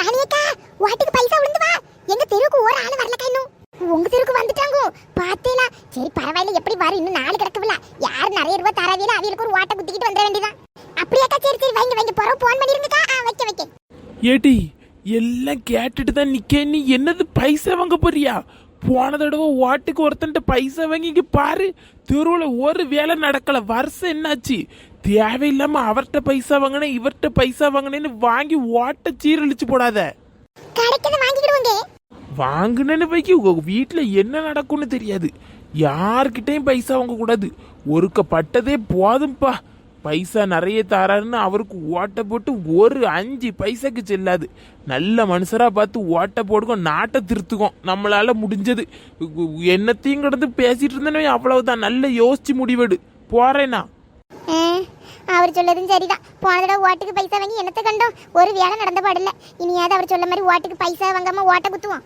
ராணியக்கா வாட்டுக்கு பைசா விழுந்து வா. எங்க தெருவுக்கு ஒரு ஆள் வரலக்கா இன்னும். உங்க தெருவுக்கு வந்துட்டாங்க. பார்த்தேனா. சரி பரவாயில்ல எப்படி வரும் இன்னும் நாலு கிடக்குவில. யார் நிறைய ரூபா தரவில அவங்களுக்கு ஒரு வாட்டை குத்திக்கிட்டு வந்துட வேண்டியதான் அப்படியாக்கா சரி சரி வைங்க வைங்க போறோம். போன் பண்ணிருங்கக்கா. ஆ வைக்க வைக்க. ஏடி எல்லாம் கேட்டுட்டு தான் நிக்க நீ என்னது பைசா வாங்க போறியா? போன தடவை வாட்டுக்கு ஒருத்தன்ட்டு பைசா வாங்கி பாரு. தெருவில் ஒரு வேலை நடக்கல. வருஷம் என்னாச்சு? தேவையில்லாம அவர்கிட்ட பைசா வாங்கினேன் இவர்கிட்ட பைசா வாங்கினேன்னு வாங்கி ஓட்ட சீரழிச்சு போடாத. வாங்கினேன்னு வைக்க உங்க வீட்டில் என்ன நடக்கும்னு தெரியாது. யார்கிட்டயும் பைசா வாங்கக்கூடாது. ஒருக்கப்பட்டதே போதும்பா. பைசா நிறைய தராருன்னு அவருக்கு ஓட்டை போட்டு ஒரு அஞ்சு பைசாக்கு செல்லாது. நல்ல மனுஷராக பார்த்து ஓட்டை போடுங்க நாட்டை திருத்துக்கும் நம்மளால முடிஞ்சது. என்னத்தையும் கிடந்து பேசிட்டு இருந்தேனே அவ்வளவுதான். நல்ல யோசிச்சு முடிவெடு. போறேனா? ஆ, அவர் சொல்லதும் சரிதான். போன தடவை ஓட்டுக்கு பைசா வாங்கி என்னத்தை கண்டோம்? ஒரு வேலை நடந்த பாடில்ல இனியாவது அவர் சொல்ல மாதிரி ஓட்டுக்கு பைசா வாங்காம ஓட்ட குத்துவோம்.